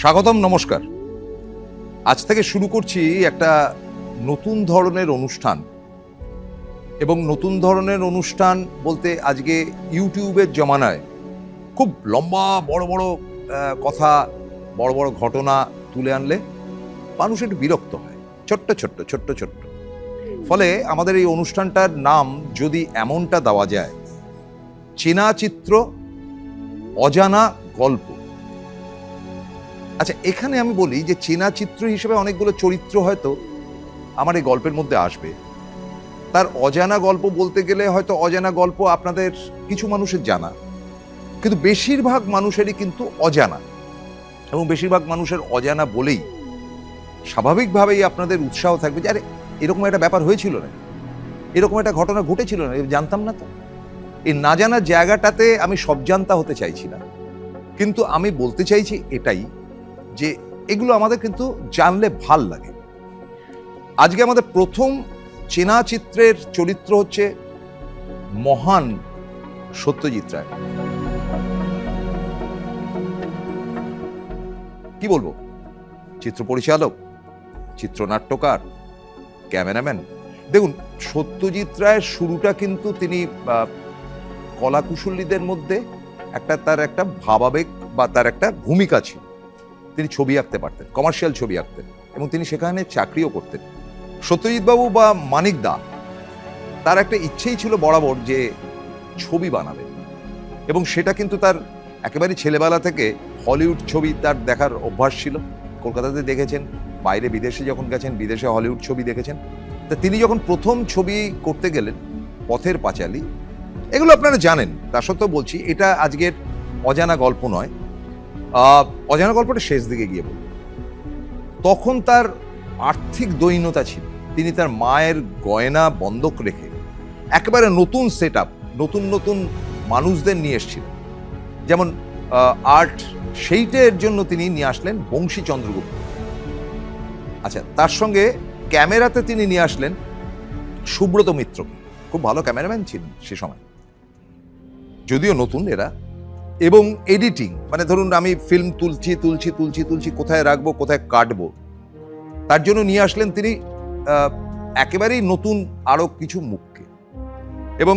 স্বাগতম, নমস্কার। আজ থেকে শুরু করছি একটা নতুন ধরনের অনুষ্ঠান। এবং নতুন ধরনের অনুষ্ঠান বলতে আজকে ইউটিউবের জমানায় খুব লম্বা, বড় বড় কথা, বড় বড় ঘটনা তুলে আনলে মানুষ একটু বিরক্ত হয়। ছোট্ট ছোট্ট ছোট্ট ছোট্ট। ফলে আমাদের এই অনুষ্ঠানটার নাম যদি এমনটা দেওয়া যায়, চেনা চিত্র, অজানা গল্প। আচ্ছা এখানে আমি বলি যে চেনা চিত্র হিসেবে অনেকগুলো চরিত্র হয়তো আমার এই গল্পের মধ্যে আসবে। তার অজানা গল্প বলতে গেলে হয়তো অজানা গল্প আপনাদের কিছু মানুষের জানা। কিন্তু বেশিরভাগ মানুষেরই কিন্তু অজানা। এবং বেশিরভাগ মানুষের অজানা বলেই স্বাভাবিকভাবেই আপনাদের উৎসাহ থাকবে যে, আরে, এরকম একটা ব্যাপার হয়েছিল না। এরকম একটা ঘটনা ঘটেছিল না। জানতাম না তো। এই না জানা জায়গাটাতে আমি সব জানতা হতে চাইছি না। কিন্তু আমি বলতে চাইছি এটাই যে এগুলো আমাদের কিন্তু জানলে ভালো লাগে। আজকে আমাদের প্রথম চেনা চিত্রের চরিত্র হচ্ছে মহান সত্যজিৎ রায়। কি বলব? চিত্র পরিচালক চিত্রনাট্যকার ক্যামেরাম্যান। দেখুন, সত্যজিৎ রায়ের শুরুটা কিন্তু তিনি কলাকুশলীদের মধ্যে একটা তার একটা ভাবাবেগ বা তার একটা ভূমিকা ছিল। তিনি ছবি আঁকতে পারতেন কমার্শিয়াল ছবি আঁকতেন এবং তিনি সেখানে চাকরিও করতেন। সত্যজিৎ বাবু বা মানিক দা, তার একটা ইচ্ছেই ছিল বরাবর যে ছবি বানাবেন এবং সেটা কিন্তু তার একেবারে ছেলেবেলা থেকে হলিউড ছবি তার দেখার অভ্যাস ছিল। কলকাতাতে দেখেছেন, বাইরে বিদেশে যখন গেছেন, বিদেশে হলিউড ছবি দেখেছেন। তা তিনি যখন প্রথম ছবি করতে গেলেন, পথের পাঁচালী, এগুলো আপনারা জানেন। তা সত্ত্বেও বলছি, এটা আজকের অজানা গল্প নয়। অজানা গল্পটা শেষ দিকে গিয়ে বলব তখন তার আর্থিক দৈন্যতা ছিল। তিনি তার মায়ের গয়না বন্ধক রেখে একেবারে নতুন সেট নতুন নতুন মানুষদের নিয়ে এসেছিলেন। যেমন আর্ট সেইটের জন্য তিনি নিয়ে আসলেন বংশী চন্দ্রগুপ্ত। আচ্ছা তার সঙ্গে ক্যামেরাতে তিনি নিয়ে আসলেন সুব্রত মিত্রকে। খুব ভালো ক্যামেরাম্যান ছিলেন সে সময়। যদিও নতুন এরা। এবং এডিটিং মানে ধরুন আমি ফিল্ম তুলছি তুলছি তুলছি তুলছি, কোথায় রাখব, কোথায় কাটবো, তার জন্য নিয়ে আসলেন তিনি একেবারেই নতুন আরও কিছু মুখকে। এবং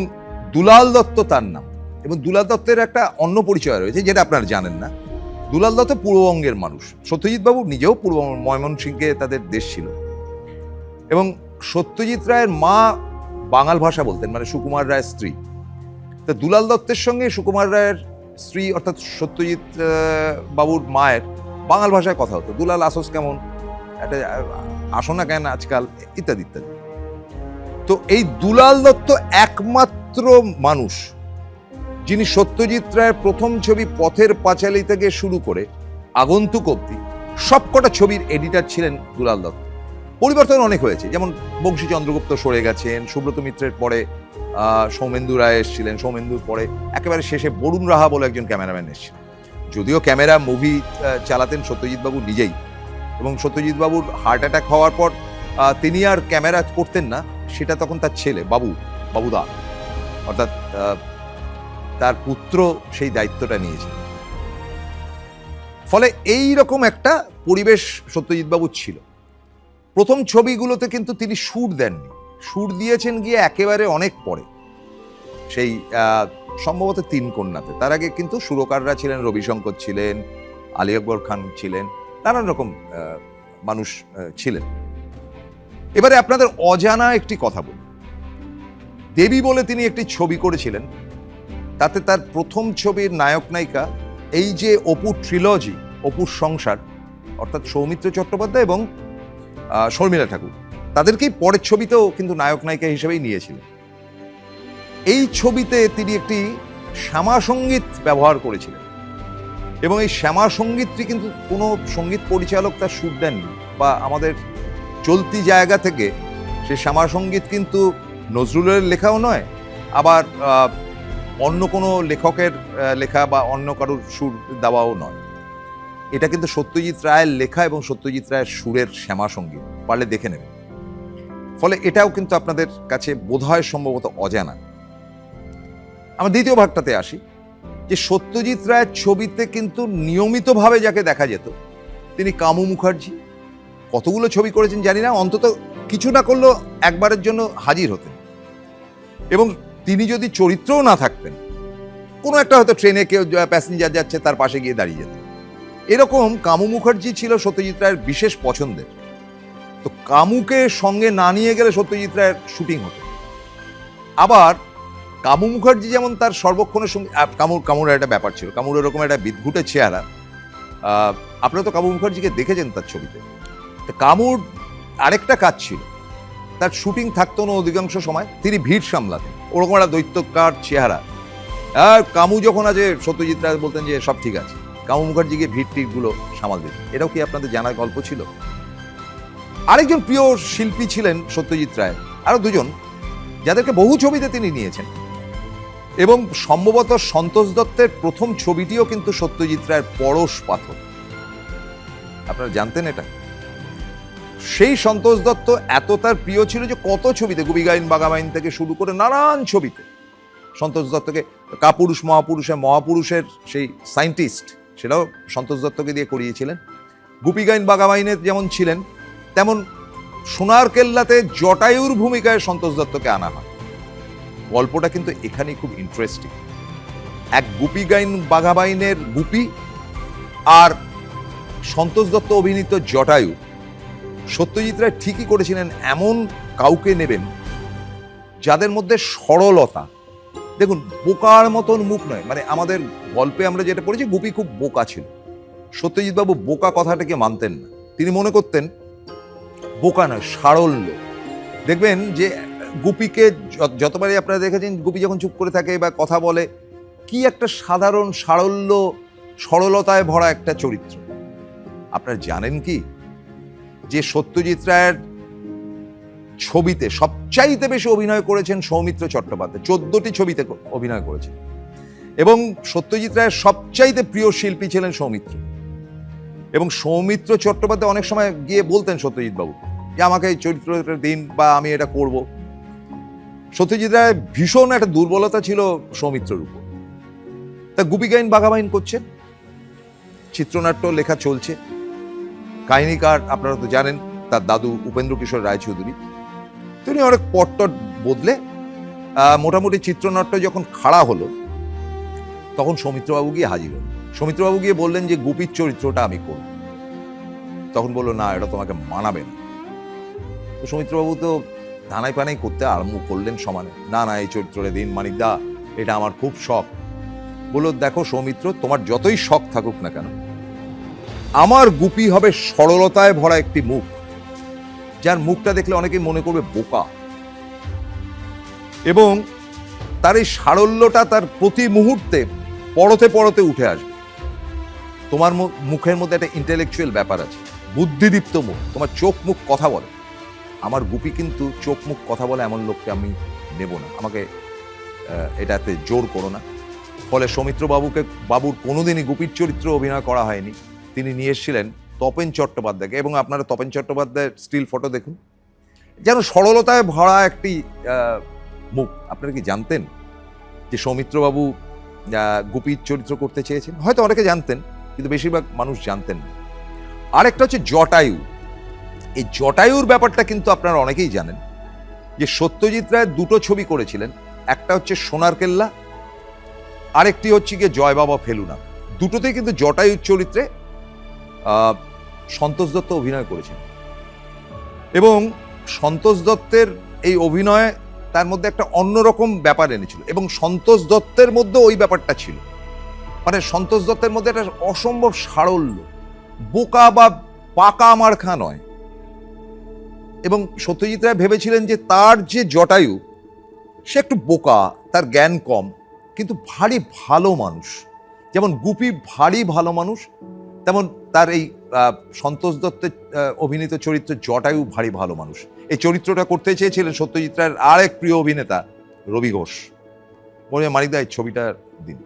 দুলাল দত্ত তার নাম, এবং দুলাল দত্তের একটা অন্য পরিচয় রয়েছে, যেটা আপনারা জানেন না। দুলাল দত্ত পূর্ববঙ্গের মানুষ, সত্যজিৎ বাবু নিজেও পূর্ব ময়মনসিংহে তাদের দেশ ছিল। এবং সত্যজিৎ রায়ের মা বাঙাল ভাষা বলতেন মানে সুকুমার রায়ের স্ত্রী। তা দুলাল দত্তের সঙ্গে সুকুমার রায়ের স্ত্রী অর্থাৎ সত্যজিৎ বাবুর মায়ের বাঙাল ভাষায় কথা হতো। দুলাল আসস কেমন? একটা আসো না কেন আজকাল? ইত্যাদি ইত্যাদি। তো এই দুলাল দত্ত একমাত্র মানুষ যিনি সত্যজিৎ রায়ের প্রথম ছবি পথের পাঁচালী থেকে শুরু করে আগন্তুক অব্দি সবকটা ছবির এডিটার ছিলেন দুলাল দত্ত। পরিবর্তন অনেক হয়েছে। যেমন বংশী চন্দ্রগুপ্ত সরে গেছেন, সুব্রত মিত্রের পরে সৌমেন্দু রায় এসেছিলেন। সৌমেন্দুর পরে একেবারে শেষে বরুণ রাহা বলে একজন ক্যামেরাম্যান এসেছিলেন। যদিও ক্যামেরা মুভি চালাতেন সত্যজিৎ বাবু নিজেই। এবং সত্যজিৎ বাবুর হার্ট অ্যাটাক হওয়ার পর তিনি আর ক্যামেরা করতেন না, সেটা তখন তার ছেলে, বাবু বাবুদা অর্থাৎ তার পুত্র সেই দায়িত্বটা নিয়েছে। ফলে এই রকম একটা পরিবেশ সত্যজিৎ বাবুর ছিল। প্রথম ছবিগুলোতে কিন্তু তিনি সুর দেননি। সুর দিয়েছেন গিয়ে একেবারে অনেক পরে। সেই সম্ভবত তিন কন্যাতে। তার আগে কিন্তু সুরকাররা ছিলেন, রবিশঙ্কর ছিলেন, আলী আকবর খান ছিলেন, নানান রকম মানুষ ছিলেন। এবারে আপনাদের অজানা একটি কথা বলি। দেবী বলে তিনি একটি ছবি করেছিলেন। তাতে তার প্রথম ছবির নায়ক নায়িকা এই যে অপুর ট্রিলজি অপুর সংসার, অর্থাৎ সৌমিত্র চট্টোপাধ্যায় এবং শর্মিলা ঠাকুর। তাদেরকেই পরের ছবিতেও কিন্তু নায়ক নায়িকা হিসেবেই নিয়েছিলেন এই ছবিতে তিনি একটি শ্যামা সংগীত ব্যবহার করেছিলেন। এবং এই শ্যামা সঙ্গীতটি কিন্তু কোনো সংগীত পরিচালক তার সুর দেননি বা আমাদের চলতি জায়গা থেকে সে শ্যামা সংগীত কিন্তু নজরুলের লেখাও নয়, আবার অন্য কোনো লেখকের লেখা বা অন্য কারোর সুর দেওয়াও নয়। এটা কিন্তু সত্যজিৎ রায়ের লেখা এবং সত্যজিৎ রায়ের সুরের শ্যামা সংগীত। পারলে দেখে নেবেন। ফলে এটাও কিন্তু আপনাদের কাছে বোধহয় সম্ভবত অজানা। আমরা দ্বিতীয় ভাগটাতে আসি, যে সত্যজিৎ রায়ের ছবিতে কিন্তু নিয়মিতভাবে যাকে দেখা যেত, তিনি কামু মুখার্জি। কতগুলো ছবি করেছেন জানি না, অন্তত কিছু না করলেও একবারের জন্য হাজির হতেন। এবং তিনি যদি চরিত্রও না থাকতেন, কোনো একটা হয়তো ট্রেনে কেউ প্যাসেঞ্জার যাচ্ছে, তার পাশে গিয়ে দাঁড়িয়ে যেতেন এরকম কামু মুখার্জি ছিল সত্যজিৎ রায়ের বিশেষ পছন্দের। তো কামুকে সঙ্গে না নিয়ে গেলে সত্যজিৎ রায়ের শুটিং হতো। আবার কামু মুখার্জি যেমন তার সর্বক্ষণের সঙ্গে কামুর কামুর একটা ব্যাপার ছিল, কামুর এরকম একটা বিদঘুটে চেহারা। আপনারা তো কামু মুখার্জিকে দেখেছেন তার ছবিতে। তো কামুর আরেকটা কাজ ছিল, তার শুটিং থাকতো না অধিকাংশ সময়, তিনি ভিড় সামলাতেন, ওরকম একটা দৈত্যকার চেহারা। আর কামু যখন আছে, সত্যজিৎ রায় বলতেন যে, সব ঠিক আছে। কামু মুখার্জিকে ভিড় টিড়গুলো সামাল দিতেন এটাও কি আপনাদের জানার গল্প ছিল? আরেকজন প্রিয় শিল্পী ছিলেন সত্যজিৎ রায়। আরও দুজন, যাদেরকে বহু ছবিতে তিনি নিয়েছেন। এবং সম্ভবত সন্তোষ দত্তের প্রথম ছবিটিও কিন্তু সত্যজিৎ রায়ের পরশ পাথর। আপনারা জানতেন এটা? সেই সন্তোষ দত্ত এত তার প্রিয় ছিল যে কত ছবিতে, গুবিগাইন বাগাবাইন থেকে শুরু করে নানান ছবিতে সন্তোষ দত্তকে, কাপুরুষ মহাপুরুষের মহাপুরুষের সেই সায়েন্টিস্ট সেটাও সন্তোষ দত্তকে দিয়ে করিয়েছিলেন। গুপিগাইন বাগাবাইনের যেমন ছিলেন তেমন সোনার কেল্লাতে জটায়ুর ভূমিকায় সন্তোষ দত্তকে আনা হয়। গল্পটা কিন্তু এখানেই খুব ইন্টারেস্টিং এক গুপি গাইন বাঘাবাইনের গুপি আর সন্তোষ দত্ত অভিনীত জটায়ু সত্যজিৎ রায় ঠিকই করেছিলেন এমন কাউকে নেবেন যাদের মধ্যে সরলতা, দেখুন, বোকার মতন মুখ নয়। মানে আমাদের গল্পে আমরা যেটা পড়েছি, গুপি খুব বোকা ছিল। সত্যজিৎ বাবু বোকা কথাটাকে মানতেন না। তিনি মনে করতেন বোকা নয় সারল্য দেখবেন যে গুপিকে যতবারই আপনারা দেখেছেন, গুপি যখন চুপ করে থাকে বা কথা বলে, কি একটা সাধারণ সারল্য, সরলতায় ভরা একটা চরিত্র। আপনারা জানেন কি? যে সত্যজিৎ রায়ের ছবিতে সবচাইতে বেশি অভিনয় করেছেন সৌমিত্র চট্টোপাধ্যায়। চোদ্দটি ছবিতে অভিনয় করেছেন। এবং সত্যজিৎ রায়ের সবচাইতে প্রিয় শিল্পী ছিলেন সৌমিত্র। এবং সৌমিত্র চট্টোপাধ্যায় অনেক সময় গিয়ে বলতেন সত্যজিৎ বাবু যে, আমাকে এই চরিত্রটা দিন বা আমি এটা করব। সত্যজিৎ রায়ের ভীষণ একটা দুর্বলতা ছিল সৌমিত্রর উপর। তা গুপিগাইন বাঘাবাইন করছেন চিত্রনাট্য লেখা চলছে। কাহিনীকার আপনারা তো জানেন, তার দাদু উপেন্দ্র কিশোর রায়চৌধুরী। তিনি অনেক পট্টট বদলে মোটামুটি চিত্রনাট্য যখন খাড়া হলো, তখন সৌমিত্রবাবু গিয়ে হাজির হলেন। সৌমিত্রবাবু গিয়ে বললেন যে, গুপির চরিত্রটা আমি করব। তখন বলল, না, এটা তোমাকে মানাবে না। তো সৌমিত্রবাবু তো ধানাই পানাই করতে আরম্ভ করলেন সমানে। না না, এই চরিত্রটা দিন, মানিক দা, এটা আমার খুব শখ। বলল, দেখো সৌমিত্র, তোমার যতই শখ থাকুক না কেন, আমার গুপি হবে সরলতায় ভরা একটি মুখ, যার মুখটা দেখলে অনেকেই মনে করবে বোকা। এবং তার এই সারল্যটা তার প্রতি মুহূর্তে পরতে পরতে উঠে আসবে। তোমার মুখের মধ্যে একটা ইন্টেলেকচুয়াল ব্যাপার আছে। বুদ্ধিদীপ্ত মুখ, তোমার চোখ মুখ কথা বলে। আমার গুপি কিন্তু চোখ মুখ কথা বলে এমন লোককে আমি নেব না। আমাকে এটাতে জোর করো না। ফলে সৌমিত্রবাবুকে, বাবুর কোনোদিনই গুপির চরিত্র অভিনয় করা হয়নি। তিনি নিয়ে এসেছিলেন তপেন চট্টোপাধ্যায়কে এবং আপনারা তপেন চট্টোপাধ্যায়ের স্টিল ফটো দেখুন। যেন সরলতায় ভরা একটি মুখ। আপনারা কি জানতেন যে সৌমিত্রবাবু গুপির চরিত্র করতে চেয়েছেন? হয়তো অনেকে জানতেন। কিন্তু বেশিরভাগ মানুষ জানতেন না। আরেকটা হচ্ছে জটায়ু। এই জটায়ুর ব্যাপারটা কিন্তু আপনারা অনেকেই জানেন যে সত্যজিৎ রায় দুটো ছবি করেছিলেন, একটা হচ্ছে সোনার কেল্লা, আরেকটি হচ্ছে গিয়ে জয় বাবা ফেলুনা। দুটোতেই কিন্তু জটায়ুর চরিত্রে সন্তোষ দত্ত অভিনয় করেছেন। এবং সন্তোষ দত্তের এই অভিনয় তার মধ্যে একটা অন্যরকম ব্যাপার এনেছিল এবং সন্তোষ দত্তের মধ্যে ওই ব্যাপারটা ছিল। মানে সন্তোষ দত্তের মধ্যে একটা অসম্ভব সারল্য। বোকা বা পাকা মারখা নয়। এবং সত্যজিৎ রায় ভেবেছিলেন যে তার যে জটায়ু, সে একটু বোকা, তার জ্ঞান কম, কিন্তু ভারী ভালো মানুষ। যেমন গুপি ভারী ভালো মানুষ, তেমন তার এই সন্তোষ দত্তের অভিনীত চরিত্র জটায়ু ভারী ভালো মানুষ। এই চরিত্রটা করতে চেয়েছিলেন সত্যজিৎ রায়ের আর এক প্রিয় অভিনেতা রবি ঘোষ। বলে মানিকদা এই ছবিটা দিন।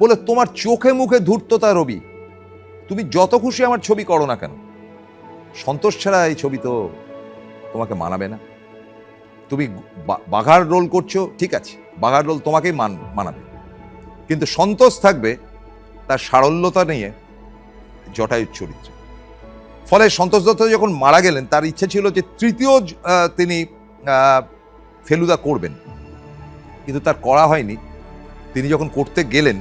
বলে, তোমার চোখে মুখে ধূর্ততা রবি। তুমি যত খুশি আমার ছবি করো না কেন? সন্তোষ ছাড়া এই ছবি তো তোমাকে মানাবে না। তুমি বাঘার রোল করছ, ঠিক আছে, বাঘার রোল তোমাকেই মান, মানাবে। কিন্তু সন্তোষ থাকবে তার সারল্যতা নিয়ে জটায়ুর চরিত্রে। ফলে সন্তোষ দত্ত যখন মারা গেলেন, তার ইচ্ছে ছিল যে তৃতীয় তিনি ফেলুদা করবেন। কিন্তু তার করা হয়নি। তিনি যখন করতে গেলেন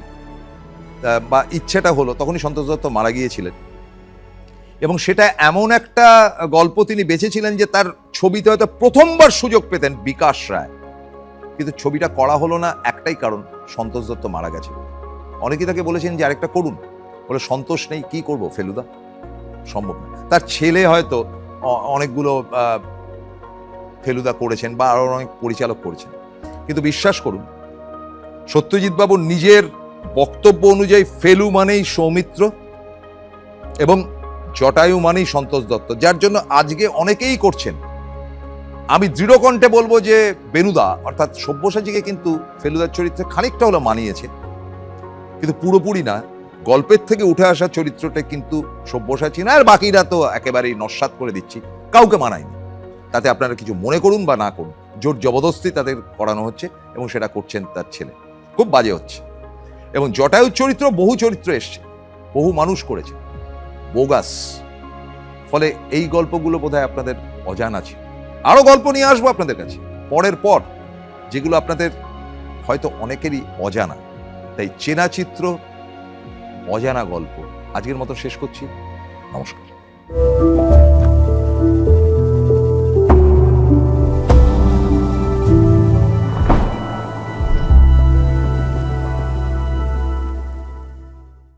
বা ইচ্ছেটা হলো, তখনই সন্তোষ দত্ত মারা গিয়েছিলেন। এবং সেটা এমন একটা গল্প তিনি বেঁচেছিলেন যে তার ছবিতে হয়তো প্রথমবার সুযোগ পেতেন বিকাশ রায়। কিন্তু ছবিটা করা হলো না, একটাই কারণ, সন্তোষ দত্ত মারা গেছে। অনেকেই তাকে বলেছেন যে আরেকটা করুন। বলে, সন্তোষ নেই, কি করব? ফেলুদা? সম্ভব না। তার ছেলে হয়তো অনেকগুলো ফেলুদা করেছেন বা আরও অনেক পরিচালক করেছেন। কিন্তু বিশ্বাস করুন, সত্যজিৎ বাবু নিজের বক্তব্য অনুযায়ী ফেলু মানেই সৌমিত্র এবং জটায়ু মানেই সন্তোষ দত্ত, যার জন্য আজকে অনেকেই করছেন। আমি দৃঢ় কণ্ঠে বলব যে বেনুদা, অর্থাৎ সব্যসাচীকে কিন্তু ফেলুদার চরিত্রে খানিকটা হলো মানিয়েছে। কিন্তু পুরোপুরি না, গল্পের থেকে উঠে আসা চরিত্রটা কিন্তু সব্যসাচী না, আর বাকিরা তো একেবারেই নস্বাত করে দিচ্ছি। কাউকে মানায়নি। তাতে আপনারা কিছু মনে করুন বা না করুন, জোর জবরদস্তি তাদের করানো হচ্ছে এবং সেটা করছেন তার ছেলে। খুব বাজে হচ্ছে। এবং জটায়ুর চরিত্র বহু চরিত্র এসছে, বহু মানুষ করেছে। বোগাস, ফলে এই গল্পগুলো বোধহয় আপনাদের অজানা ছিল। আরও গল্প নিয়ে আসব আপনাদের কাছে। পরের পর, যেগুলো আপনাদের হয়তো অনেকেরই অজানা, তাই চেনা চিত্র, অজানা গল্প। আজকের মতো শেষ করছি। নমস্কার।